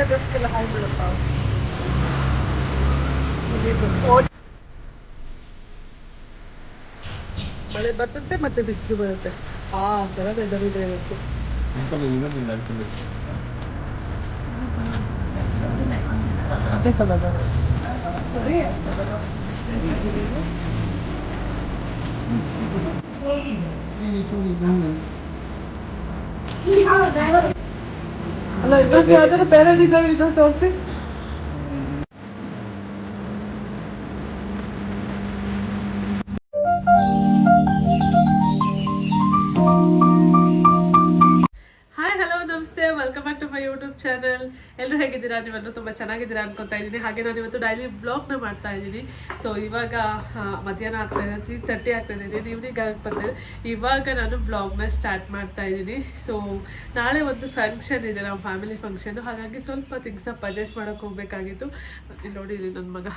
ಸಬ್ಸ್ಕ್ರೈಬರ್ಸ್ಗೆಲ್ಲ hi ಬಿಡಪ್ಪ ಮಳೆ ಬರ್ತಂತೆ ಮತ್ತೆ ಬಿಸಿಲು ಬರುತ್ತೆ ಆ ಥರ ವೆದರ್ ಇದೆ ಇವತ್ತು ಅದೇ ಕಲರ್ ಅಲ್ಲ ಇನ್ನೊಂದು ಯಾವ್ದಾದ್ರು ಬೇರೆ ಡಿಸೈನ್ ಇದೆ ತೋರಿಸಿ? ಚಾನಲ್ ಎಲ್ಲರೂ ಹೇಗಿದ್ದೀರಾ? ನೀವೆಲ್ಲರೂ ತುಂಬ ಚೆನ್ನಾಗಿದ್ದೀರಾ ಅನ್ಕೊತಾ ಇದ್ದೀನಿ. ಹಾಗೆ ನಾನು ಇವತ್ತು ಡೈಲಿ ಬ್ಲಾಗ್ನ ಮಾಡ್ತಾ ಇದ್ದೀನಿ. ಸೊ ಇವಾಗ ಮಧ್ಯಾಹ್ನ ಆಗ್ತಾ ಇದೆ ತ್ರೀ ತರ್ಟಿ ಆಗ್ತಾ ಇದೆ. ಈವ್ನಿಂಗ್ ಆಗಿ ಇವಾಗ ನಾನು ಬ್ಲಾಗ್ನ ಸ್ಟಾರ್ಟ್ ಮಾಡ್ತಾ ಇದ್ದೀನಿ. ಸೊ ನಾಳೆ ಒಂದು ಫಂಕ್ಷನ್ ಇದೆ, ನಮ್ಮ ಫ್ಯಾಮಿಲಿ ಫಂಕ್ಷನ್ ಹಾಗಾಗಿ ಸ್ವಲ್ಪ ತಿಂಗ್ಸ ಪರ್ಚೇಸ್ ಮಾಡೋಕೆ ಹೋಗಬೇಕಾಗಿತ್ತು. ನೋಡಿ ನನ್ನ ಮಗ.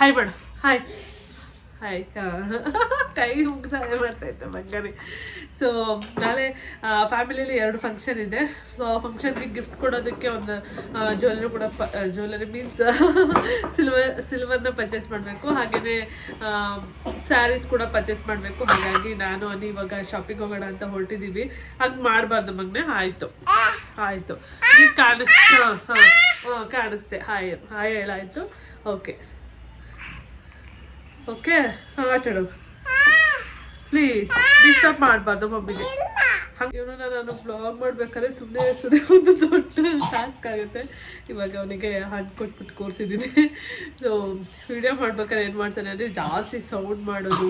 ಹಾಯ್ ಮೇಡಮ್ ಹಾಯ್ ಹಾಯ್ ಕೈ ಮುಗ್ದ ಮಾಡ್ತೈತೆ ಇದ್ದೆ ಮಗನೇ ಸೊ ನಾಳೆ ಫ್ಯಾಮಿಲಿಯಲ್ಲಿ ಎರಡು ಫಂಕ್ಷನ್ ಇದೆ. ಸೊ ಆ ಫಂಕ್ಷನ್ಗೆ ಗಿಫ್ಟ್ ಕೊಡೋದಕ್ಕೆ ಒಂದು ಜ್ಯುವೆಲ್ಲರಿ ಕೂಡ ಜ್ಯುವೆಲ್ಲರಿ ಮೀನ್ಸ್ ಸಿಲ್ವರ್ ಸಿಲ್ವರ್ನ ಪರ್ಚೇಸ್ ಮಾಡಬೇಕು. ಹಾಗೆಯೇ ಸ್ಯಾರೀಸ್ ಕೂಡ ಪರ್ಚೇಸ್ ಮಾಡಬೇಕು. ಹಾಗಾಗಿ ನಾನು, ಅನಿ ಇವಾಗ ಶಾಪಿಂಗ್ ಹೋಗೋಣ ಅಂತ ಹೊರಟಿದ್ದೀವಿ ಹಂಗೆ ಮಾಡಬಾರ್ದು ಮಗ್ನೆ. ಆಯಿತು. ಆಯಿತು. ಈಗ ಕಾಣಿಸ್ತಾ ಹಾಂ ಹಾಂ. ಕಾಣಿಸ್ತೆ. ಹಾಯ್ ಹಾಯ್ ಹೇಳಾಯಿತು ಓಕೆ ಓಕೆ ಆಟಾಡು ಪ್ಲೀಸ್ ಡಿಸ್ಟರ್ಬ್ ಮಾಡಬಾರ್ದು ಮಮ್ಮಿಗೆ. ಇವನನ್ನ ನಾನು ಬ್ಲಾಗ್ ಮಾಡ್ಬೇಕಾದ್ರೆ ಸುಮ್ಮನೆ ಸುಮ್ಮನೆ ಒಂದು ದೊಡ್ಡ ಟಾಸ್ಕ್ ಆಗುತ್ತೆ. ಇವಾಗ ಅವನಿಗೆ ಹಣ್ಣು ಕೊಟ್ಬಿಟ್ಟು ಕೂರಿಸಿದ್ದೀನಿ. ಸೊ ವಿಡಿಯೋ ಮಾಡ್ಬೇಕಾದ್ರೆ ಏನು ಮಾಡ್ತಾನೆ ಅಂದರೆ ಜಾಸ್ತಿ ಸೌಂಡ್ ಮಾಡೋದು,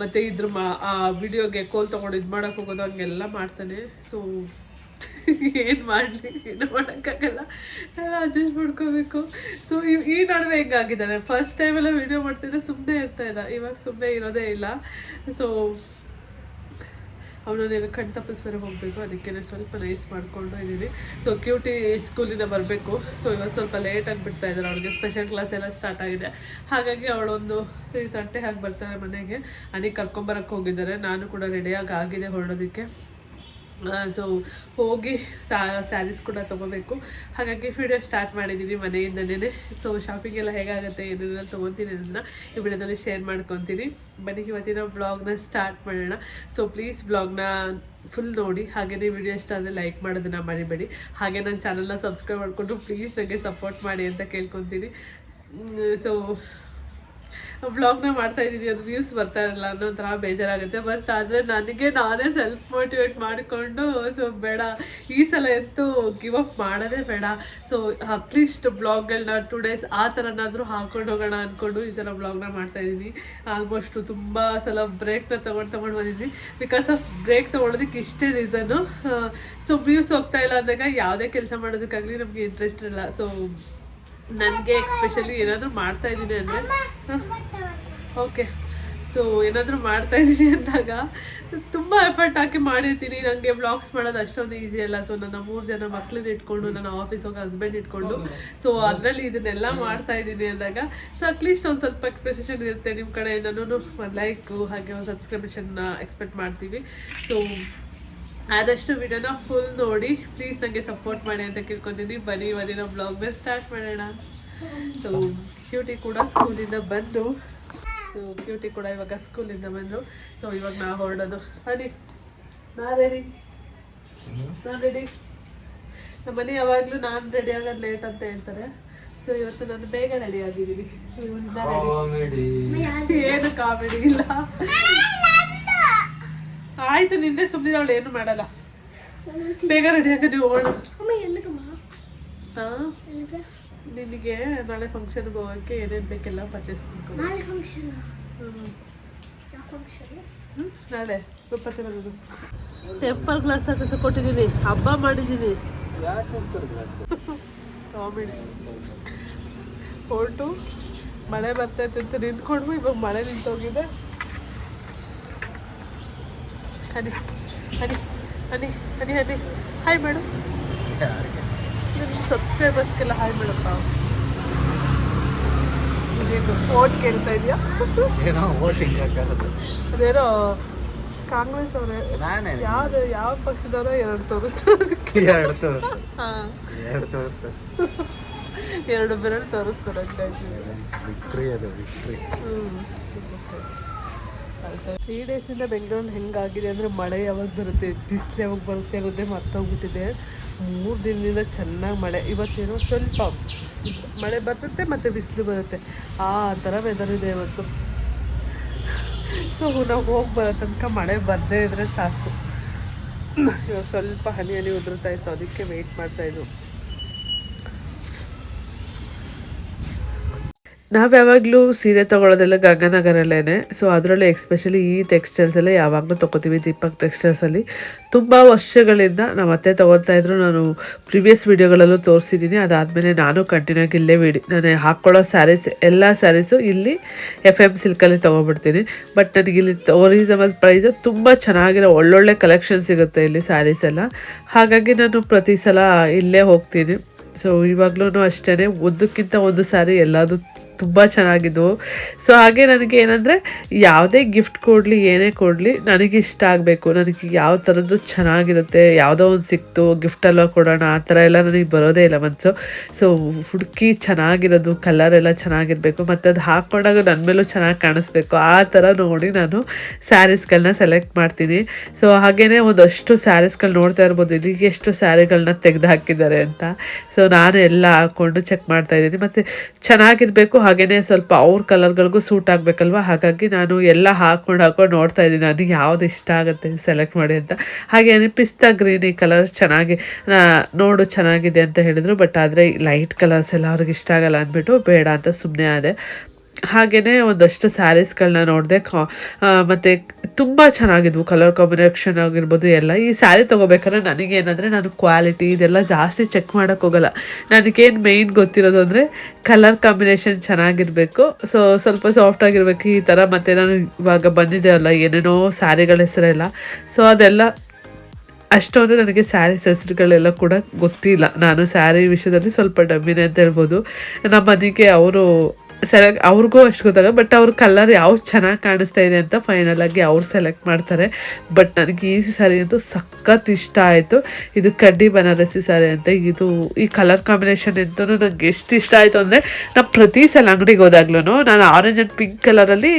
ಮತ್ತು ಇದ್ರ ಮಾ ಆ ವಿಡಿಯೋಗೆ ಕೋಲ್ ತೊಗೊಂಡು ಇದು ಮಾಡೋಕ್ಕೆ ಹೋಗೋದು, ಹಂಗೆಲ್ಲ ಮಾಡ್ತಾನೆ. ಸೊ ಏನು ಮಾಡಲಿ? ಏನು ಮಾಡೋಕ್ಕಾಗಲ್ಲ. ಅಡ್ಜಸ್ಟ್ ಮಾಡ್ಕೋಬೇಕು. ಸೊ ಈ ನಡುವೆ ಹೆಂಗಾಗಿದ್ದಾನೆ ಫಸ್ಟ್ ಟೈಮೆಲ್ಲ ವಿಡಿಯೋ ಮಾಡ್ತಿದ್ರೆ ಸುಮ್ಮನೆ ಇರ್ತಾ ಇದ್ದ ಇವಾಗ ಸುಮ್ಮನೆ ಇರೋದೇ ಇಲ್ಲ. ಸೊ ಅವನನ್ನೇನು ಕಣ್ ತಪ್ಪಿಸ್ಬೇರೆ ಹೋಗಬೇಕು. ಅದಕ್ಕೆ ಸ್ವಲ್ಪ ರೈಸ್ ಮಾಡ್ಕೊಂಡು ಇದ್ದೀನಿ. ಸೊ ಕ್ಯೂಟಿ ಸ್ಕೂಲಿಂದ ಬರಬೇಕು. ಸೊ ಇವಾಗ ಸ್ವಲ್ಪ ಲೇಟಾಗಿ ಬಿಡ್ತಾ ಇದ್ದಾರೆ. ಅವ್ರಿಗೆ ಸ್ಪೆಷಲ್ ಕ್ಲಾಸ್ ಎಲ್ಲ ಸ್ಟಾರ್ಟ್ ಆಗಿದೆ. ಹಾಗಾಗಿ ಅವಳೊಂದು ತ್ರೀ ತರ್ಟಿ ಹಾಗೆ ಬರ್ತಾರೆ ಮನೆಗೆ. ಅನಿಗೆ ಕರ್ಕೊಂಬರಕ್ಕೆ ಹೋಗಿದ್ದಾರೆ. ನಾನು ಕೂಡ ರೆಡಿಯಾಗಿ ಆಗಿದೆ ಹೊರಡೋದಕ್ಕೆ. ಸೊ ಹೋಗಿ ಸ್ಯಾರೀಸ್ ಕೂಡ ತೊಗೋಬೇಕು. ಹಾಗಾಗಿ ವಿಡಿಯೋ ಸ್ಟಾರ್ಟ್ ಮಾಡಿದ್ದೀನಿ ಮನೆಯಿಂದನೇ ಸೊ ಶಾಪಿಂಗ್ ಎಲ್ಲ ಹೇಗಾಗುತ್ತೆ, ಏನೇನೆಲ್ಲ ತೊಗೊತೀನಿ ಅದನ್ನು ಈ ವಿಡಿಯೋದಲ್ಲಿ ಶೇರ್ ಮಾಡ್ಕೊತೀನಿ. ಬನ್ನಿ, ಇವತ್ತಿನ ಬ್ಲಾಗ್ನ ಸ್ಟಾರ್ಟ್ ಮಾಡೋಣ. ಸೊ ಪ್ಲೀಸ್ ಬ್ಲಾಗ್ನ ಫುಲ್ ನೋಡಿ. ಹಾಗೆಯೇ ವಿಡಿಯೋ ಇಷ್ಟ ಅಂದರೆ ಲೈಕ್ ಮಾಡೋದನ್ನ ಮರಿಬೇಡಿ. ಹಾಗೆ ನನ್ನ ಚಾನಲ್ನ ಸಬ್ಸ್ಕ್ರೈಬ್ ಮಾಡಿಕೊಂಡು ಪ್ಲೀಸ್ ನನಗೆ ಸಪೋರ್ಟ್ ಮಾಡಿ ಅಂತ ಕೇಳ್ಕೊತೀನಿ. ಸೊ ವ್ಲಾಗ್ನ ಮಾಡ್ತಾ ಇದ್ದೀನಿ ಅದು ವ್ಯೂಸ್ ಬರ್ತಾ ಇರಲ್ಲ ಅನ್ನೋ ಥರ ಬೇಜಾರಾಗುತ್ತೆ. ಬಟ್ ಆದರೆ ನನಗೆ ನಾನೇ ಸೆಲ್ಫ್ ಮೋಟಿವೇಟ್ ಮಾಡಿಕೊಂಡು ಸೊ ಬೇಡ. ಈ ಸಲ ಎಂತೂ ಗಿವ್ ಅಪ್ ಮಾಡೋದೇ ಬೇಡ. ಸೊ ಅಟ್ಲೀಸ್ಟ್ ಬ್ಲಾಗ್ಗಳನ್ನ ಟು ಡೇಸ್ ಆ ಥರನಾದರೂ ಹಾಕೊಂಡು ಹೋಗೋಣ ಅಂದ್ಕೊಂಡು ಈ ಸಲ ಬ್ಲಾಗ್ನ ಮಾಡ್ತಾ ಇದ್ದೀನಿ ಆಲ್ಮೋಸ್ಟು ತುಂಬ ಸಲ ಬ್ರೇಕ್ನ ತೊಗೊಂಡು ತೊಗೊಂಡು ಬಂದಿದ್ದೀನಿ ಬಿಕಾಸ್ ಆಫ್ ಬ್ರೇಕ್ ತೊಗೊಳೋದಕ್ಕೆ ಇಷ್ಟೇ ರೀಸನ್ನು ಸೊ ವ್ಯೂಸ್ ಹೋಗ್ತಾ ಇಲ್ಲ ಅಂದಾಗ ಯಾವುದೇ ಕೆಲಸ ಮಾಡೋದಕ್ಕಾಗಲಿ ನಮಗೆ ಇಂಟ್ರೆಸ್ಟ್ ಇಲ್ಲ ಸೊ ನನಗೆ ಎಕ್ಸ್ಪೆಷಲಿ ಏನಾದರೂ ಮಾಡ್ತಾ ಇದ್ದೀನಿ ಅಂದರೆ? ಓಕೆ ಸೊ ಏನಾದರೂ ಮಾಡ್ತಾ ಇದ್ದೀನಿ ಅಂದಾಗ ತುಂಬ ಎಫರ್ಟ್ ಹಾಕಿ ಮಾಡಿರ್ತೀನಿ. ನನಗೆ ಬ್ಲಾಗ್ಸ್ ಮಾಡೋದು ಅಷ್ಟೊಂದು ಈಸಿ ಅಲ್ಲ. ಸೊ ನನ್ನ ಮೂರು ಜನ ಮಕ್ಳನ್ನ ಇಟ್ಕೊಂಡು ನನ್ನ ಆಫೀಸ್ ಹೋಗಿ ಹಸ್ಬೆಂಡ್ ಇಟ್ಕೊಂಡು ಸೊ ಅದರಲ್ಲಿ ಇದನ್ನೆಲ್ಲ ಮಾಡ್ತಾ ಇದ್ದೀನಿ ಅಂದಾಗ ಸೊ ಅಟ್ಲೀಸ್ಟ್ ಒಂದು ಸ್ವಲ್ಪ ಎಕ್ಸ್ಪ್ರೆಷನ್ ಇರುತ್ತೆ ನಿಮ್ಮ ಕಡೆ ಒಂದು ಲೈಕು ಹಾಗೆ ಒಂದು ಸಬ್ಸ್ಕ್ರಿಪ್ಷನ್ನ ಎಕ್ಸ್ಪೆಕ್ಟ್ ಮಾಡ್ತೀವಿ. ಸೊ ಆದಷ್ಟು ವಿಡಿಯೋನ ಫುಲ್ ನೋಡಿ ಪ್ಲೀಸ್ ನನಗೆ ಸಪೋರ್ಟ್ ಮಾಡಿ ಅಂತ ಕೇಳ್ಕೊತೀನಿ. ಬನ್ನಿ ಇವತ್ತಿನ ಬ್ಲಾಗ್ನ ಸ್ಟಾರ್ಟ್ ಮಾಡೋಣ. ಸೊ ಕ್ಯೂಟಿ ಕೂಡ ಸ್ಕೂಲಿಂದ ಬಂದು ಸೊ ಕ್ಯೂಟಿ ಕೂಡ ಇವಾಗ ಸ್ಕೂಲಿಂದ ಬಂದು ಸೊ ಇವಾಗ ನಾ ಹೊರಡೋದು. ಬನ್ನಿ ನಾ ರೆಡಿ ನಾನು ರೆಡಿ ನಮ್ಮ ಮನೆ ಯಾವಾಗಲೂ ನಾನು ರೆಡಿ ಆಗೋದು ಲೇಟ್ ಅಂತ ಹೇಳ್ತಾರೆ. ಸೊ ಇವತ್ತು ನಾನು ಬೇಗ ರೆಡಿ ಆಗಿದ್ದೀನಿ. ಏನು ಕಾಮಿಡಿ ಇಲ್ಲ. ಆಯ್ತು ನಿನ್ನೆ ಸುಮ್ಮನೆ ಅವಳು ಏನು ಮಾಡಲ್ಲ. ಬೇಗ ರೆಡಿ ಆಗ ನೀವು ಹೋಗೋಣ. ಹಾ? ನಿನಗೆ ನಾಳೆ ಫಂಕ್ಷನ್ಗೆ ಹೋಗೋಕ್ಕೆ ಏನೇನು ಬೇಕೆಲ್ಲ ಪರ್ಚೇಸ್ ಮಾಡ್ಕೊಂಡು ನಾಳೆ ಇಪ್ಪತ್ತೊಂದು ಟೆಂಪಲ್ ಗ್ಲಾಸ್ ಅಂತ ಕೊಟ್ಟಿದ್ದೀನಿ ಹಬ್ಬ ಮಾಡಿದ್ದೀನಿ. ಕಾಮಿಡಿ ಹೊರಟು ಮಳೆ ಬರ್ತೈತೆ ಅಂತ ನಿಂತ್ಕೊಂಡು ಇವಾಗ ಮಳೆ ನಿಂತೋಗಿದೆ. ಹನಿ ಹನಿ ಹನಿ ಹನಿ ಹನಿ. ಹಾಯ್ ಮೇಡಮ್ ಸಬ್ಸ್ಕ್ರೈಬರ್ಸ್ಗೆಲ್ಲ ಹಾಯ್ ಮೇಡಪ್ಪ ಓಟ್ ಕೇಳ್ತಾ ಇದೆಯಾ ಏನೋ ಓಟಿಂಗ್ ಅದೇನೋ ಕಾಂಗ್ರೆಸ್ ಅವರೇ ಯಾವ್ದು ಯಾವ ಪಕ್ಷದವರ ಎರಡು ತೋರಿಸ್ತಾರೆ ಎರಡು ತೋರಿಸ್ತು ಹಾ. ಎರಡು ತೋರಿಸ್ತಾರೆ. ಎರಡು ಬೆರಳು ತೋರಿಸ್ತಾರೆ ವಿಕ್ಟ್ರಿ ಅದು ವಿಕ್ಟ್ರಿ. ತ್ರೀ ಡೇಸಿಂದ ಬೆಂಗಳೂರಲ್ಲಿ ಹೆಂಗಾಗಿದೆ ಅಂದರೆ ಮಳೆ ಯಾವಾಗ ಬರುತ್ತೆ? ಬಿಸಿಲು ಯಾವಾಗ ಬರುತ್ತೆ ಅನ್ನೋದೇ ಮರ್ತೋಗ್ಬಿಟ್ಟಿದೆ. ಮೂರು ದಿನದಿಂದ ಚೆನ್ನಾಗಿ ಮಳೆ. ಇವತ್ತೇನೋ ಸ್ವಲ್ಪ ಮಳೆ ಬರುತ್ತೆ ಮತ್ತು ಬಿಸಿಲು ಬರುತ್ತೆ. ಆ ಥರ ವೆದರ್ ಇದೆ ಇವತ್ತು. ಸೊ ನಾವು ಹೋಗಿ ಬರೋ ತನಕ ಮಳೆ ಬರದೇ ಇದ್ರೆ ಸಾಕು. ಇವಾಗ ಸ್ವಲ್ಪ ಹನಿ ಹನಿ ಉದುರ್ತಾ ಇತ್ತು. ಅದಕ್ಕೆ ವೆಯ್ಟ್ ಮಾಡ್ತಾ ನಾವು ಯಾವಾಗಲೂ ಸೀರೆ ತೊಗೊಳೋದೆಲ್ಲ ಗಂಗಾನಗರಲ್ಲೇ ಸೊ ಅದರಲ್ಲೇ ಎಕ್ಸ್ಪೆಷಲಿ ಈ ಟೆಕ್ಸ್ಟೈಲ್ಸ್ ಎಲ್ಲ ಯಾವಾಗಲೂ ತೊಗೋತೀವಿ. ದೀಪಕ್ ಟೆಕ್ಸ್ಟೈಲ್ಸಲ್ಲಿ ತುಂಬ ವರ್ಷಗಳಿಂದ ನಮ್ಮ ಅತ್ತೆ ತೊಗೊತಾ ಇದ್ರು. ನಾನು ಪ್ರಿವಿಯಸ್ ವೀಡಿಯೋಗಳಲ್ಲೂ ತೋರಿಸಿದ್ದೀನಿ ಅದಾದಮೇಲೆ ನಾನು ಕಂಟಿನ್ಯೂ ಆಗಿ ಇಲ್ಲೇ ವಿಡಿ, ನಾನು ಹಾಕ್ಕೊಳ್ಳೋ ಸ್ಯಾರೀಸ್ ಎಲ್ಲ ಸ್ಯಾರೀಸು ಇಲ್ಲಿ ಎಫ್ ಎಂ ಸಿಲ್ಕಲ್ಲಿ ತೊಗೊಬಿಡ್ತೀನಿ. ಬಟ್ ನನಗೆ ಇಲ್ಲಿ ರೀಸನಬಲ್ ಪ್ರೈಸು ತುಂಬ ಚೆನ್ನಾಗಿರೋ ಒಳ್ಳೊಳ್ಳೆ ಕಲೆಕ್ಷನ್ ಸಿಗುತ್ತೆ ಇಲ್ಲಿ ಸ್ಯಾರೀಸ್ ಎಲ್ಲ. ಹಾಗಾಗಿ ನಾನು ಪ್ರತಿ ಸಲ ಇಲ್ಲೇ ಹೋಗ್ತೀನಿ. ಸೊ ಇವಾಗ್ಲೂ ಅಷ್ಟೇ ಒಂದಕ್ಕಿಂತ ಒಂದು ಸಾರಿ ಎಲ್ಲದು ತುಂಬ ಚೆನ್ನಾಗಿದ್ವು. ಸೊ ಹಾಗೆ ನನಗೆ ಏನಂದರೆ ಯಾವುದೇ ಗಿಫ್ಟ್ ಕೊಡಲಿ, ಏನೇ ಕೊಡಲಿ ನನಗೆ ಇಷ್ಟ ಆಗಬೇಕು. ನನಗೆ ಯಾವ ಥರದ್ದು ಚೆನ್ನಾಗಿರುತ್ತೆ, ಯಾವುದೋ ಒಂದು ಸಿಕ್ತು ಗಿಫ್ಟ್ ಎಲ್ಲ ಕೊಡೋಣ, ಆ ಥರ ಎಲ್ಲ ನನಗೆ ಬರೋದೇ ಇಲ್ಲ ಮನಸ್ಸು ಸೊ ಹುಡುಕಿ ಚೆನ್ನಾಗಿರೋದು ಕಲರ್ ಎಲ್ಲ ಚೆನ್ನಾಗಿರಬೇಕು, ಮತ್ತು ಅದು ಹಾಕ್ಕೊಂಡಾಗ ನನ್ನ ಮೇಲೂ ಚೆನ್ನಾಗಿ ಕಾಣಿಸ್ಬೇಕು. ಆ ಥರ ನೋಡಿ ನಾನು ಸ್ಯಾರೀಸ್ಗಳನ್ನ ಸೆಲೆಕ್ಟ್ ಮಾಡ್ತೀನಿ. ಸೊ ಹಾಗೆಯೇ ಒಂದಷ್ಟು ಸ್ಯಾರೀಸ್ಗಳು ನೋಡ್ತಾ ಇರ್ಬೋದು ಇಲ್ಲಿಗೆ ಎಷ್ಟು ಸ್ಯಾರಿಗಳನ್ನ ತೆಗೆದು ಹಾಕಿದ್ದಾರೆ ಅಂತ. ಸೊ ನಾನು ಎಲ್ಲ ಹಾಕ್ಕೊಂಡು ಚೆಕ್ ಮಾಡ್ತಾ ಇದ್ದೀನಿ. ಮತ್ತು ಚೆನ್ನಾಗಿರಬೇಕು. ಹಾಗೆಯೇ ಸ್ವಲ್ಪ ಅವ್ರ ಕಲರ್ಗಳಿಗೂ ಸೂಟ್ ಆಗಬೇಕಲ್ವ? ಹಾಗಾಗಿ ನಾನು ಎಲ್ಲ ಹಾಕ್ಕೊಂಡು ಹಾಕ್ಕೊಂಡು ನೋಡ್ತಾ ಇದ್ದೀನಿ. ನನಗೆ ಯಾವ್ದು ಇಷ್ಟ ಆಗುತ್ತೆ ಸೆಲೆಕ್ಟ್ ಮಾಡಿ ಅಂತ. ಹಾಗೆ ಪಿಸ್ತಾ ಗ್ರೀನ್ ಈ ಕಲರ್ ಚೆನ್ನಾಗಿ ನೋಡು ಚೆನ್ನಾಗಿದೆ ಅಂತ ಹೇಳಿದರು. ಬಟ್ ಆದರೆ ಲೈಟ್ ಕಲರ್ಸ್ ಎಲ್ಲ ಅವ್ರಿಗೆ ಇಷ್ಟ ಆಗಲ್ಲ ಅಂದ್ಬಿಟ್ಟು ಬೇಡ ಅಂತ ಸುಮ್ಮನೆ ಆದೆ. ಹಾಗೆಯೇ ಒಂದಷ್ಟು ಸ್ಯಾರೀಸ್ಗಳನ್ನ ನೋಡಿದೆ, ಕಾ ಮತ್ತು ತುಂಬ ಚೆನ್ನಾಗಿದ್ವು ಕಲರ್ ಕಾಂಬಿನೇಷನ್ ಆಗಿರ್ಬೋದು ಎಲ್ಲ. ಈ ಸ್ಯಾರಿ ತೊಗೋಬೇಕಾದ್ರೆ ನನಗೇನಂದರೆ ನಾನು ಕ್ವಾಲಿಟಿ ಇದೆಲ್ಲ ಜಾಸ್ತಿ ಚೆಕ್ ಮಾಡೋಕ್ಕೆ ಹೋಗಲ್ಲ. ನನಗೇನು ಮೇಯ್ನ್ ಗೊತ್ತಿರೋದು ಅಂದರೆ ಕಲರ್ ಕಾಂಬಿನೇಷನ್ ಚೆನ್ನಾಗಿರಬೇಕು. ಸೊ ಸ್ವಲ್ಪ ಸಾಫ್ಟ್ ಆಗಿರಬೇಕು ಈ ಥರ ಮತ್ತು ನಾನು ಇವಾಗ ಬಂದಿದ್ದೆ ಅಲ್ಲ, ಏನೇನೋ ಸ್ಯಾರಿಗಳ ಹೆಸರೆಲ್ಲ ಸೊ ಅದೆಲ್ಲ ಅಷ್ಟೊಂದು ನನಗೆ ಸ್ಯಾರೀಸ್ ಹೆಸರುಗಳೆಲ್ಲ ಕೂಡ ಗೊತ್ತಿಲ್ಲ. ನಾನು ಸ್ಯಾರಿ ವಿಷಯದಲ್ಲಿ ಸ್ವಲ್ಪ ಡಮ್ಮಿನೇ ಅಂತ ಹೇಳ್ಬೋದು. ನಮ್ಮ ಮನೆಗೆ ಅವರು ಸೆಲೆಕ್ಟ್ ಅವ್ರಿಗೂ ಅಷ್ಟು ಗೊತ್ತಾಗ ಬಟ್ ಅವ್ರ ಕಲರ್ ಯಾವ್ದು ಚೆನ್ನಾಗಿ ಕಾಣಿಸ್ತಾ ಇದೆ ಅಂತ ಫೈನಲ್ ಆಗಿ ಅವ್ರು ಸೆಲೆಕ್ಟ್ ಮಾಡ್ತಾರೆ. ಬಟ್ ನನಗೆ ಈ ಸ್ಯಾರಿ ಅಂತೂ ಸಖತ್ ಇಷ್ಟ ಆಯಿತು. ಇದು ಕಡ್ಡಿ ಬನಾರಸಿ ಸ್ಯಾರಿ ಅಂತ. ಇದು ಈ ಕಲರ್ ಕಾಂಬಿನೇಷನ್ ಅಂತೂ ನಂಗೆ ಎಷ್ಟು ಇಷ್ಟ ಆಯಿತು ಅಂದರೆ, ನಾನು ಪ್ರತಿ ಸಲ ಅಂಗಡಿಗೆ ಹೋದಾಗ್ಲೂ ನಾನು ಆರೆಂಜ್ ಆ್ಯಂಡ್ ಪಿಂಕ್ ಕಲರಲ್ಲಿ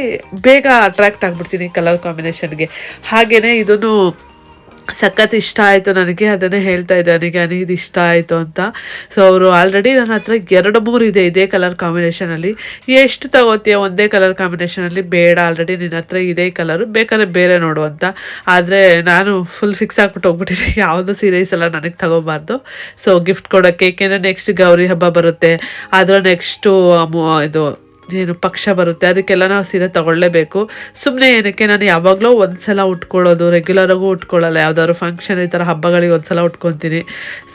ಬೇಗ ಅಟ್ರಾಕ್ಟ್ ಆಗಿಬಿಡ್ತೀನಿ ಕಲರ್ ಕಾಂಬಿನೇಷನ್ಗೆ ಹಾಗೆಯೇ ಇದನ್ನು ಸಖತ್ ಇಷ್ಟ ಆಯಿತು ನನಗೆ, ಅದನ್ನೇ ಹೇಳ್ತಾ ಇದ್ದೆ, ನನಗೆ ನನಗೆ ಇಷ್ಟ ಆಯಿತು ಅಂತ. ಸೊ ಅವರು ಆಲ್ರೆಡಿ ನನ್ನ ಹತ್ರ ಎರಡು ಮೂರು ಇದೆ, ಇದೇ ಕಲರ್ ಕಾಂಬಿನೇಷನಲ್ಲಿ ಎಷ್ಟು ತಗೋತೀಯ ಒಂದೇ ಕಲರ್ ಕಾಂಬಿನೇಷನಲ್ಲಿ ಬೇಡ ಆಲ್ರೆಡಿ ನಿನ್ನ ಹತ್ರ ಇದೇ ಕಲರು ಬೇಕಾದ್ರೆ ಬೇರೆ ನೋಡು ಅಂತ. ಆದರೆ ನಾನು ಫುಲ್ ಫಿಕ್ಸ್ ಆಗ್ಬಿಟ್ಟು ಹೋಗ್ಬಿಟ್ಟಿದ್ದೆ ಯಾವುದು ಸೀರೀಸ್ ಎಲ್ಲ ನನಗೆ ತಗೋಬಾರ್ದು. ಸೊ ಗಿಫ್ಟ್ ಕೊಡೋಕ್ಕೆ, ಏಕೆಂದರೆ ನೆಕ್ಸ್ಟ್ ಗೌರಿ ಹಬ್ಬ ಬರುತ್ತೆ. ಅದರ ನೆಕ್ಸ್ಟು ಇದು ಏನು ಪಕ್ಷ ಬರುತ್ತೆ, ಅದಕ್ಕೆಲ್ಲ ನಾವು ಸೀರೆ ತಗೊಳ್ಳೇಬೇಕು. ಸುಮ್ಮನೆ ಏನಕ್ಕೆ ನಾನು ಯಾವಾಗಲೂ ಒಂದ್ಸಲ ಉಟ್ಕೊಳ್ಳೋದು ರೆಗ್ಯುಲರಾಗೂ ಉಟ್ಕೊಳ್ಳಲ್ಲ. ಯಾವ್ದಾದ್ರು ಫಂಕ್ಷನ್ ಈ ಥರ ಹಬ್ಬಗಳಿಗೆ ಒಂದ್ಸಲ ಉಟ್ಕೊತೀನಿ.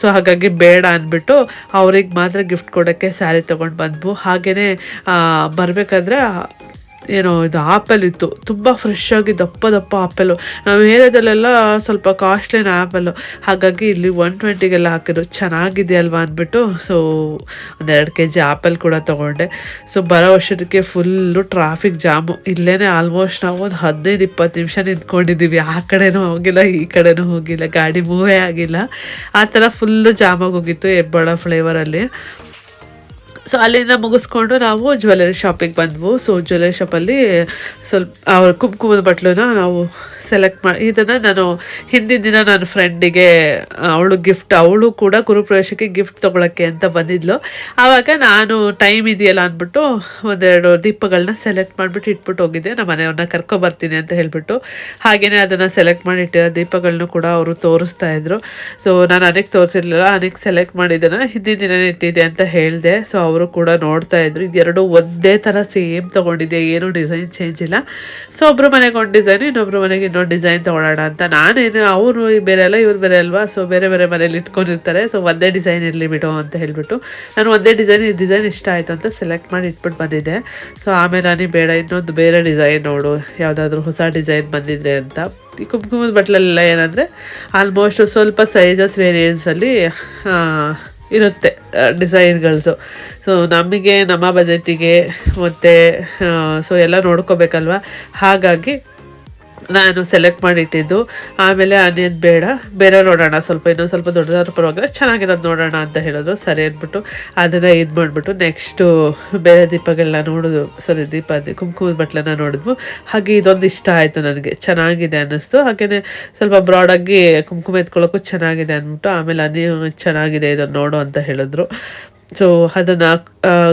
ಸೊ ಹಾಗಾಗಿ ಬೇಡ ಅಂದ್ಬಿಟ್ಟು ಅವ್ರಿಗೆ ಮಾತ್ರ ಗಿಫ್ಟ್ ಕೊಡೋಕ್ಕೆ ಸ್ಯಾರಿ ತೊಗೊಂಡು ಬಂದ್ವು. ಹಾಗೆಯೇ ಬರಬೇಕಾದ್ರೆ ಏನೋ ಇದು ಆಪಲ್ ಇತ್ತು ತುಂಬ ಫ್ರೆಶ್ ಆಗಿ ದಪ್ಪ ದಪ್ಪ ಆ್ಯಪಲ್ಲು ನಾವು ಏರಿಯಾದಲ್ಲೆಲ್ಲ ಸ್ವಲ್ಪ ಕಾಸ್ಟ್ಲಿನ ಆಪಲ್ಲು. ಹಾಗಾಗಿ ಇಲ್ಲಿ ಒನ್ ಟ್ವೆಂಟಿಗೆಲ್ಲ ಹಾಕಿದ್ರು. ಚೆನ್ನಾಗಿದೆ ಅಲ್ವಾ ಅಂದ್ಬಿಟ್ಟು ಸೊ ಒಂದೆರಡು ಕೆ ಜಿ ಆಪಲ್ ಕೂಡ ತೊಗೊಂಡೆ. ಸೊ ಬರೋ ವರ್ಷಕ್ಕೆ ಫುಲ್ಲು ಟ್ರಾಫಿಕ್ ಜಾಮು ಇಲ್ಲೇ ಆಲ್ಮೋಸ್ಟ್ ನಾವು ಒಂದು ಹದಿನೈದು, ಇಪ್ಪತ್ತು ನಿಮಿಷ ನಿಂತ್ಕೊಂಡಿದ್ದೀವಿ ಆ ಕಡೆನೂ ಹೋಗಿಲ್ಲ, ಈ ಕಡೆನೂ ಹೋಗಿಲ್ಲ. ಗಾಡಿ ಮೂವೇ ಆಗಿಲ್ಲ. ಆ ಥರ ಫುಲ್ಲು ಜಾಮಾಗಿ ಹೋಗಿತ್ತು, ಹೆಬ್ಬಾಳ ಫ್ಲೇವರಲ್ಲಿ ಸೊ ಅಲ್ಲಿಂದ ಮುಗಿಸ್ಕೊಂಡು ನಾವು ಜ್ಯುವೆಲರಿ ಶಾಪಿಗೆ ಬಂದ್ವು. ಸೊ ಜ್ಯುವೆಲರಿ ಶಾಪಲ್ಲಿ ಸ್ವಲ್ಪ ಅವ್ರ ಕುಂಕುಮದ ಬಟ್ಲನ್ನ ನಾವು ಸೆಲೆಕ್ಟ್ ಮಾಡಿ ಇದನ್ನು ನಾನು ಹಿಂದಿನ ದಿನ ನನ್ನ ಫ್ರೆಂಡಿಗೆ ಅವಳು ಗಿಫ್ಟ್ ಅವಳು ಕೂಡ ಗುರುಪ್ರವೇಶಕ್ಕೆ ಗಿಫ್ಟ್ ತೊಗೊಳಕ್ಕೆ ಅಂತ ಬಂದಿದ್ಲು. ಆವಾಗ ನಾನು ಟೈಮ್ ಇದೆಯಲ್ಲ ಅಂದ್ಬಿಟ್ಟು ಒಂದೆರಡು ದೀಪಗಳನ್ನ ಸೆಲೆಕ್ಟ್ ಮಾಡಿಬಿಟ್ಟು ಇಟ್ಬಿಟ್ಟು ಹೋಗಿದ್ದೆ. ನಮ್ಮ ಮನೆಯವ್ರನ್ನ ಕರ್ಕೊಬರ್ತೀನಿ ಅಂತ ಹೇಳ್ಬಿಟ್ಟು ಹಾಗೆಯೇ ಅದನ್ನು ಸೆಲೆಕ್ಟ್ ಮಾಡಿ ಇಟ್ಟಿರೋ ದೀಪಗಳನ್ನೂ ಕೂಡ ಅವರು ತೋರಿಸ್ತಾ ಇದ್ರು. ಸೊ ನಾನು ಅನೇಕ ತೋರಿಸಿರ್ಲಿಲ್ಲ, ಅನೇಕ ಸೆಲೆಕ್ಟ್ ಮಾಡಿದ್ದನ್ನು ಹಿಂದಿನ ದಿನ ಇಟ್ಟಿದೆ ಅಂತ ಹೇಳಿದೆ. ಸೊ ಅವರು ಕೂಡ ನೋಡ್ತಾ ಇದ್ರು. ಇದೆರಡು ಒಂದೇ ಥರ ಸೇಮ್ ತಗೊಂಡಿದೆ ಏನು ಡಿಸೈನ್ ಚೇಂಜ್ ಇಲ್ಲ. ಸೊ ಒಬ್ರು ಮನೆಗೆ ಒಂದು ಡಿಸೈನ್ ಇನ್ನೊಬ್ರು ಮನೆಗೆ ಇನ್ನೊಂದು ಡಿಸೈನ್ ತೊಗೊಳೋಣ ಅಂತ. ನಾನೇನು, ಅವರು ಬೇರೆ ಅಲ್ಲ ಇವ್ರು ಬೇರೆ ಅಲ್ವಾ? ಸೊ ಬೇರೆ ಬೇರೆ ಮನೇಲಿ ಇಟ್ಕೊಂಡಿರ್ತಾರೆ. ಸೊ ಒಂದೇ ಡಿಸೈನ್ ಇರಲಿ ಬಿಡು ಅಂತ ಹೇಳಿಬಿಟ್ಟು ನಾನು ಒಂದೇ ಡಿಸೈನ್ ಈ ಡಿಸೈನ್ ಇಷ್ಟ ಆಯಿತು ಅಂತ ಸೆಲೆಕ್ಟ್ ಮಾಡಿ ಇಟ್ಬಿಟ್ಟು ಬಂದಿದ್ದೆ. ಸೊ ಆಮೇಲೆ ನಾನು ಬೇಡ, ಇನ್ನೊಂದು ಬೇರೆ ಡಿಸೈನ್ ನೋಡು. ಯಾವುದಾದ್ರೂ ಹೊಸ ಡಿಸೈನ್ ಬಂದಿದ್ರೆ ಅಂತ. ಈ ಕುಂಕುಮದ ಬಟ್ಲಲ್ಲೆಲ್ಲ ಏನಂದರೆ ಆಲ್ಮೋಸ್ಟ್ ಸ್ವಲ್ಪ ಸೈಜಸ್ ವೇರಿಯನ್ಸಲ್ಲಿ ಇರುತ್ತೆ ಡಿಸೈನ್ಗಳ್ಸು ಸೊ ನಮಗೆ, ನಮ್ಮ ಬಜೆಟಿಗೆ ಮತ್ತು ಸೊ ಎಲ್ಲ ನೋಡ್ಕೋಬೇಕಲ್ವ? ಹಾಗಾಗಿ ನಾನು ಸೆಲೆಕ್ಟ್ ಮಾಡಿಟ್ಟಿದ್ದು. ಆಮೇಲೆ ಆನಿಯನ್ ಬೇಡ. ಬೇರೆ ನೋಡೋಣ. ಸ್ವಲ್ಪ ಇನ್ನೊಂದು ಸ್ವಲ್ಪ ದೊಡ್ಡದಾದ್ರೂ ಪರವಾಗಿಲ್ಲ. ಚೆನ್ನಾಗಿದೆ ಅದು ನೋಡೋಣ ಅಂತ ಹೇಳೋದು. ಸರಿ ಅಂದ್ಬಿಟ್ಟು ಅದನ್ನು ಇದು ಮಾಡಿಬಿಟ್ಟು ನೆಕ್ಸ್ಟು ಬೇರೆ ದೀಪಗಳನ್ನ ನೋಡೋದು. ಸಾರಿ ದೀಪ ಕುಂಕುಮದ ಬಟ್ಲನ್ನ ನೋಡಿದ್ವು. ಹಾಗೆ ಇದೊಂದು ಇಷ್ಟ ಆಯಿತು ನನಗೆ. ಚೆನ್ನಾಗಿದೆ ಅನ್ನಿಸ್ತು. ಹಾಗೆಯೇ ಸ್ವಲ್ಪ ಬ್ರಾಡಾಗಿ ಕುಂಕುಮ ಎತ್ಕೊಳ್ಳೋಕ್ಕೂ ಚೆನ್ನಾಗಿದೆ ಅಂದ್ಬಿಟ್ಟು ಆಮೇಲೆ ಅನಿ ಚೆನ್ನಾಗಿದೆ ಇದನ್ನು ನೋಡು ಅಂತ ಹೇಳಿದ್ರು. ಸೊ ಅದನ್ನು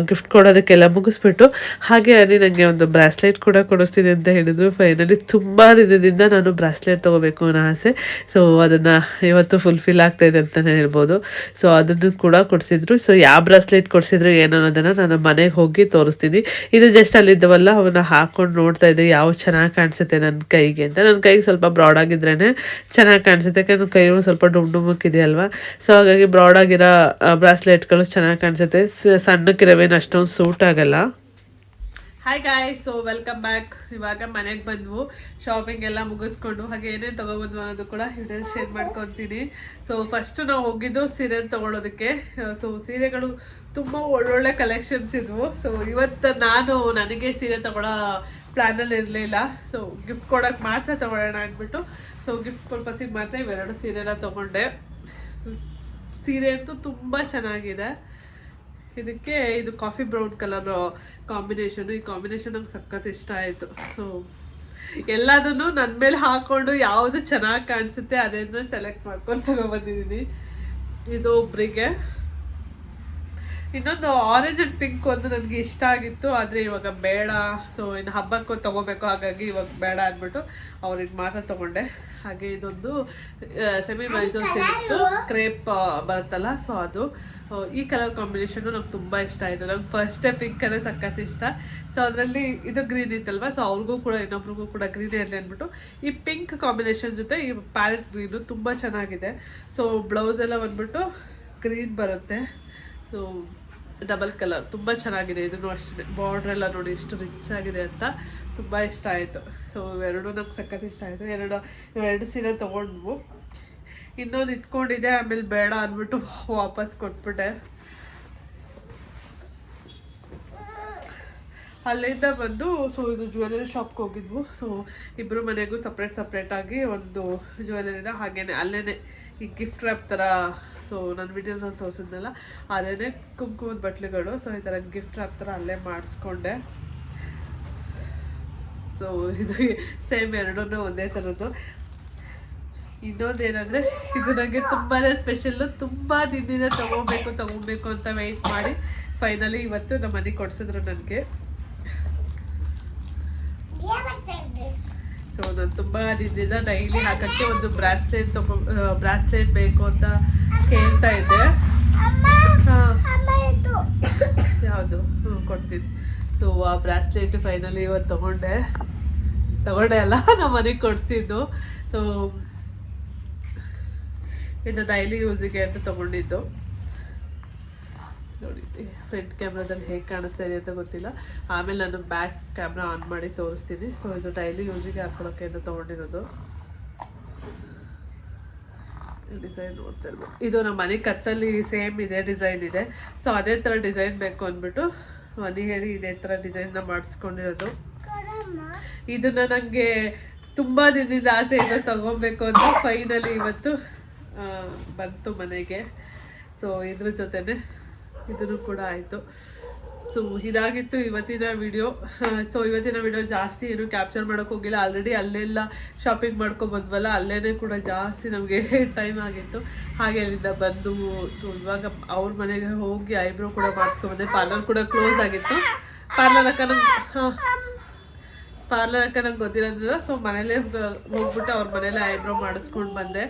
ಗಿಫ್ಟ್ ಕೊಡೋದಕ್ಕೆಲ್ಲ ಮುಗಿಸ್ಬಿಟ್ಟು, ಹಾಗೆ ಅನಿ ನನಗೆ ಒಂದು ಬ್ರಾಸ್ಲೆಟ್ ಕೂಡ ಕೊಡಿಸ್ತೀನಿ ಅಂತ ಹೇಳಿದರು. ಫೈನಲಿ ತುಂಬ ದಿನದಿಂದ ನಾನು ಬ್ರಾಸ್ಲೆಟ್ ತೊಗೋಬೇಕು ಅನ್ನೋ ಆಸೆ. ಸೊ ಅದನ್ನು ಇವತ್ತು ಫುಲ್ಫಿಲ್ ಆಗ್ತಾ ಇದೆ ಅಂತಲೇ ಹೇಳ್ಬೋದು. ಸೊ ಅದನ್ನು ಕೂಡ ಕೊಡಿಸಿದ್ರು. ಸೊ ಯಾವ ಬ್ರಾಸ್ಲೆಟ್ ಕೊಡಿಸಿದ್ರು ಏನೋ ಅನ್ನೋದನ್ನು ನಾನು ಮನೆಗೆ ಹೋಗಿ ತೋರಿಸ್ತೀನಿ. ಇದು ಜಸ್ಟ್ ಅಲ್ಲಿದ್ದವಲ್ಲ, ಅವನ್ನ ಹಾಕೊಂಡು ನೋಡ್ತಾ ಇದ್ದೆ. ಯಾವ ಚೆನ್ನಾಗಿ ಕಾಣಿಸುತ್ತೆ ನನ್ನ ಕೈಗೆ ಅಂತ. ನನ್ನ ಕೈಗೆ ಸ್ವಲ್ಪ ಬ್ರಾಡ್ ಆಗಿದ್ರೇ ಚೆನ್ನಾಗಿ ಕಾಣಿಸುತ್ತೆ. ಯಾಕಂದ್ರೆ ಕೈ ಸ್ವಲ್ಪ ಡುಮ್ ಡುಮ್ಮಕ್ಕಿದೆ ಅಲ್ವಾ ಸೊ ಹಾಗಾಗಿ ಬ್ರಾಡ್ ಆಗಿರೋ ಬ್ರಾಸ್ಲೆಟ್ಗಳು ಚೆನ್ನಾಗಿ ಕಾಣಿಸುತ್ತೆ. ಸ- ರವೆನ ಅಷ್ಟೊಂದು ಸೂಟ್ ಆಗಲ್ಲ? Hi guys so welcome back ಇವಾಗ ಮನೆಗೆ ಬಂದ್ವು. ಶಾಪಿಂಗ್ ಎಲ್ಲ ಮುಗಿಸ್ಕೊಂಡು, ಹಾಗೆ ಏನೇನು ತೊಗೊಬಂದ್ವು ಅನ್ನೋದು ಕೂಡ ವಿಡಿಯೋ ಶೇರ್ ಮಾಡ್ಕೊತೀನಿ. ಸೊ ಫಸ್ಟ್ ನಾವು ಹೋಗಿದ್ದು ಸೀರೆ ತೊಗೊಳೋದಕ್ಕೆ. ಸೊ ಸೀರೆಗಳು ತುಂಬ ಒಳ್ಳೊಳ್ಳೆ ಕಲೆಕ್ಷನ್ಸ್ ಇದ್ವು. ಸೊ ಇವತ್ತು ನಾನು ನನಗೆ ಸೀರೆ ತಗೊಳ್ಳೋ ಪ್ಲ್ಯಾನಲ್ಲಿ ಇರಲಿಲ್ಲ. ಸೊ ಗಿಫ್ಟ್ ಕೊಡೋಕ್ಕೆ ಮಾತ್ರ ತೊಗೊಳ್ಳೋಣ ಅಂದ್ಬಿಟ್ಟು ಸೊ ಗಿಫ್ಟ್ ಪರ್ಪಸಿಗೆ ಮಾತ್ರ ಇವೆರಡು ಸೀರೆನ ತೊಗೊಂಡೆ. ಸೊ ಸೀರೆ ಅಂತೂ ತುಂಬ ಚೆನ್ನಾಗಿದೆ. ಇದಕ್ಕೆ ಇದು ಕಾಫಿ ಬ್ರೌನ್ ಕಲರ್ ಕಾಂಬಿನೇಷನ್ ಈ ಕಾಂಬಿನೇಷನ್ ನಂಗೆ ಸಖತ್ ಇಷ್ಟ ಆಯಿತು. ಸೊ ಎಲ್ಲದನ್ನು ನನ್ನ ಮೇಲೆ ಹಾಕೊಂಡು ಯಾವುದು ಚೆನ್ನಾಗಿ ಕಾಣಿಸುತ್ತೆ ಅದನ್ನು ಸೆಲೆಕ್ಟ್ ಮಾಡ್ಕೊಂಡು ತಗೊಬಂದಿದ್ದೀನಿ ಇದು ಒಬ್ರಿಗೆ. ಇನ್ನೊಂದು ಆರೆಂಜ್ ಅಂಡ್ ಪಿಂಕ್ ಒಂದು ನನಗೆ ಇಷ್ಟ ಆಗಿತ್ತು ಆದರೆ ಇವಾಗ ಬೇಡ. ಸೊ ಇನ್ನು ಹಬ್ಬಕ್ಕೂ ತೊಗೋಬೇಕು ಹಾಗಾಗಿ ಇವಾಗ ಬೇಡ ಅಂದ್ಬಿಟ್ಟು ಅವ್ರಿಗೆ ಮಾತ್ರ ತೊಗೊಂಡೆ. ಹಾಗೆ ಇದೊಂದು ಸೆಮಿ ಮೈಸೂರು ಸಿಲ್ಕ್ ಕ್ರೇಪ್ ಬರುತ್ತಲ್ಲ ಸೊ ಅದು. ಈ ಕಲರ್ ಕಾಂಬಿನೇಷನು ನಂಗೆ ತುಂಬ ಇಷ್ಟ ಆಯಿತು. ನಂಗೆ ಫಸ್ಟೇ ಪಿಂಕ್ ಅಂದರೆ ಸಖತ್ ಇಷ್ಟ. ಸೊ ಅದರಲ್ಲಿ ಇದು ಗ್ರೀನ್ ಇತ್ತಲ್ವ? ಸೊ ಅವ್ರಿಗೂ ಕೂಡ ಇನ್ನೊಬ್ರಿಗೂ ಕೂಡ ಗ್ರೀನ್ ಇರಲಿ ಅಂದ್ಬಿಟ್ಟು ಈ ಪಿಂಕ್ ಕಾಂಬಿನೇಷನ್ ಜೊತೆ ಈ ಪ್ಯಾರೆಟ್ ಗ್ರೀನು ತುಂಬ ಚೆನ್ನಾಗಿದೆ. ಸೊ ಬ್ಲೌಸ್ ಎಲ್ಲ ಬಂದ್ಬಿಟ್ಟು ಗ್ರೀನ್ ಬರುತ್ತೆ. ಸೊ ಡಬಲ್ ಕಲರ್, ತುಂಬ ಚೆನ್ನಾಗಿದೆ. ಇದನ್ನು ಅಷ್ಟೇ ಬಾರ್ಡ್ರ್ ಎಲ್ಲ ನೋಡಿ ಎಷ್ಟು ರಿಚ್ ಆಗಿದೆ ಅಂತ ತುಂಬ ಇಷ್ಟ ಆಯಿತು. ಸೊ ಇವೆರಡು ನಂಗೆ ಸಖತ್ ಇಷ್ಟ ಆಯಿತು. ಎರಡು, ಇವೆರಡು ಸೀರೆ ತೊಗೊಂಡ್ವು. ಇನ್ನೊಂದು ಇಟ್ಕೊಂಡಿದ್ದೆ, ಆಮೇಲೆ ಬೇಡ ಅಂದ್ಬಿಟ್ಟು ವಾಪಸ್ ಕೊಟ್ಬಿಟ್ಟೆ. ಅಲ್ಲಿಂದ ಬಂದು ಸೊ ಇದು ಜ್ಯುವೆಲರಿ ಶಾಪ್ಗೆ ಹೋಗಿದ್ವು. ಸೊ ಇಬ್ಬರು ಮನೆಗೂ ಸಪ್ರೇಟ್ ಸಪ್ರೇಟಾಗಿ ಒಂದು ಜ್ಯುವೆಲರಿನ ಹಾಗೇನೆ ಅಲ್ಲೇ ಈ ಗಿಫ್ಟ್ ರ್ಯಾಪ್ ಥರ ಸೊ ನನ್ನ ವಿಡಿಯೋದಲ್ಲಿ ತೋರಿಸಿದ್ನಲ್ಲ ಅದೇ ಕುಂಕುಮದ ಬಟ್ಲುಗಳು. ಸೊ ಈ ಥರ ಗಿಫ್ಟ್ ರ್ಯಾಪ್ ಥರ ಅಲ್ಲೇ ಮಾಡಿಸ್ಕೊಂಡೆ. ಸೊ ಇದು ಸೇಮ್ ಎರಡೂ ಒಂದೇ ಥರದ್ದು ಇನ್ನೊಂದು ಏನಂದರೆ ಇದು ನನಗೆ ತುಂಬಾ ಸ್ಪೆಷಲ್ಲು ತುಂಬ ದಿನದಿಂದ ತೊಗೋಬೇಕು ತೊಗೋಬೇಕು ಅಂತ ವೆಯ್ಟ್ ಮಾಡಿ ಫೈನಲಿ ಇವತ್ತು ನಮ್ಮ ಮನೆಗೆ ಕೊಡಿಸಿದ್ರು ನನಗೆ. ಸೊ ನಾನು ತುಂಬ ದಿನದಿಂದ ಡೈಲಿ ಹಾಕೋಕ್ಕೆ ಒಂದು ಬ್ರಾಸ್ಲೆಟ್ ತಗೊ ಬ್ರಾಸ್ಲೆಟ್ ಬೇಕು ಅಂತ ಕೇಳ್ತಾ ಇದ್ದೆ. ಯಾವುದು? ಹ್ಞೂ ಕೊಡ್ತೀನಿ. ಸೊ ಆ ಬ್ರಾಸ್ಲೆಟ್ ಫೈನಲಿ ಇವತ್ತು ತೊಗೊಂಡೆ. ತಗೊಂಡೆ ಅಲ್ಲ ನಮ್ಮ ಮನೆಗೆ ಕೊಡಿಸಿದ್ದು. ಸೊ ಇದು ಡೈಲಿ ಯೂಸಿಗೆ ಅಂತ ತೊಗೊಂಡಿದ್ದು. ನೋಡಿ ಫ್ರಂಟ್ ಕ್ಯಾಮ್ರಾದಲ್ಲಿ ಹೇಗೆ ಕಾಣಿಸ್ತಾ ಇದೆ ಅಂತ ಗೊತ್ತಿಲ್ಲ. ಆಮೇಲೆ ನಾನು ಬ್ಯಾಕ್ ಕ್ಯಾಮ್ರಾ ಆನ್ ಮಾಡಿ ತೋರಿಸ್ತೀನಿ. ಸೊ ಇದು ಡೈಲಿ ಯೂಸಿಗೆ ಹಾಕೊಳ್ಳೋಕೆ ಅಂತ ತೊಗೊಂಡಿರೋದು. ಡಿಸೈನ್ ನೋಡ್ತಾ ಇದು ನಮ್ಮ ಮನೆ ಕತ್ತಲ್ಲಿ ಸೇಮ್ ಇದೆ ಡಿಸೈನ್ ಇದೆ. ಸೊ ಅದೇ ಥರ ಡಿಸೈನ್ ಬೇಕು ಅಂದ್ಬಿಟ್ಟು ಮನೆ ಹೇಳಿ ಇದೇ ಥರ ಡಿಸೈನ್ನ ಮಾಡಿಸ್ಕೊಂಡಿರೋದು. ಇದನ್ನ ನನಗೆ ತುಂಬ ದಿನದಿಂದ ಆಸೆ ಇದೆ ತಗೊಬೇಕು ಅಂತ ಫೈನಲಿ ಇವತ್ತು ಬಂತು ಮನೆಗೆ. ಸೊ ಇದ್ರ ಜೊತೆನೆ ಇದನ್ನು ಕೂಡ ಆಯಿತು. ಸೊ ಇದಾಗಿತ್ತು ಇವತ್ತಿನ ವಿಡಿಯೋ ಸೊ ಇವತ್ತಿನ ವಿಡಿಯೋ ಜಾಸ್ತಿ ಏನು ಕ್ಯಾಪ್ಚರ್ ಮಾಡೋಕೆ ಹೋಗಿಲ್ಲ. ಆಲ್ರೆಡಿ ಅಲ್ಲೆಲ್ಲ ಶಾಪಿಂಗ್ ಮಾಡ್ಕೊಂಡು ಬಂದ್ವಲ್ಲ ಅಲ್ಲೇ ಕೂಡ ಜಾಸ್ತಿ ನಮಗೆ ಟೈಮ್ ಆಗಿತ್ತು. ಹಾಗೆ ಅಲ್ಲಿಂದ ಬಂದು ಸೊ ಇವಾಗ ಅವ್ರ ಮನೆಗೆ ಹೋಗಿ ಐಬ್ರೋ ಕೂಡ ಮಾಡಿಸ್ಕೊಂಡ್ಬಂದೆ ಪಾರ್ಲರ್ ಕೂಡ ಕ್ಲೋಸ್ ಆಗಿತ್ತು. ಪಾರ್ಲರ್ ಅಕ್ಕ ನಂಗೆ, ಹಾಂ. ಪಾರ್ಲರ್ ಅಕ್ಕ ನಂಗೆ ಗೊತ್ತಿರೋದಿಲ್ಲ. ಸೊ ಮನೇಲೇ ಹೋಗ್ಬಿಟ್ಟು ಅವ್ರ ಮನೇಲೆ ಐಬ್ರೋ ಮಾಡಿಸ್ಕೊಂಡು ಬಂದೆ.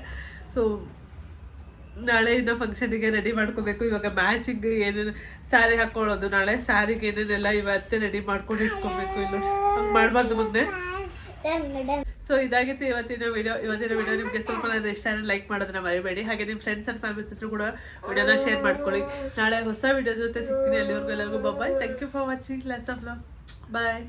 ಸೊ ನಾಳೆ ಇನ್ನು ಫಂಕ್ಷನಿಗೆ ರೆಡಿ ಮಾಡ್ಕೋಬೇಕು. ಇವಾಗ ಮ್ಯಾಚಿಂಗ್ ಏನೇನು ಸ್ಯಾರಿ ಹಾಕೊಳ್ಳೋದು, ನಾಳೆ ಸ್ಯಾರಿಗೆ ಏನೇನೆಲ್ಲ ಇವತ್ತೇ ರೆಡಿ ಮಾಡ್ಕೊಂಡು ಇಟ್ಕೋಬೇಕು ಇನ್ನು. ಹಂಗೆ ಮಾಡಬಾರ್ದು ಮೊನ್ನೆ ಸೊ ಇದಾಗಿತ್ತು ಇವತ್ತಿನ ವಿಡಿಯೋ ಇವತ್ತಿನ ವಿಡಿಯೋ ನಿಮಗೆ ಸ್ವಲ್ಪ ಇಷ್ಟ ಲೈಕ್ ಮಾಡೋದನ್ನ ಮರಿಬೇಡಿ. ಹಾಗೆ ನಿಮ್ಮ ಫ್ರೆಂಡ್ಸ್ ಅಂಡ್ ಫ್ಯಾಮಿಲಿ ಜೊತೆ ಕೂಡ ವಿಡಿಯೋನ ಶೇರ್ ಮಾಡ್ಕೊಳ್ಳಿ. ನಾಳೆ ಹೊಸ ವಿಡಿಯೋ ಜೊತೆ ಸಿಗ್ತೀನಿ ಅಲ್ಲಿವರೆಗೂ. ಎಲ್ಲರಿಗೂ bye thank you for watching lots of love bye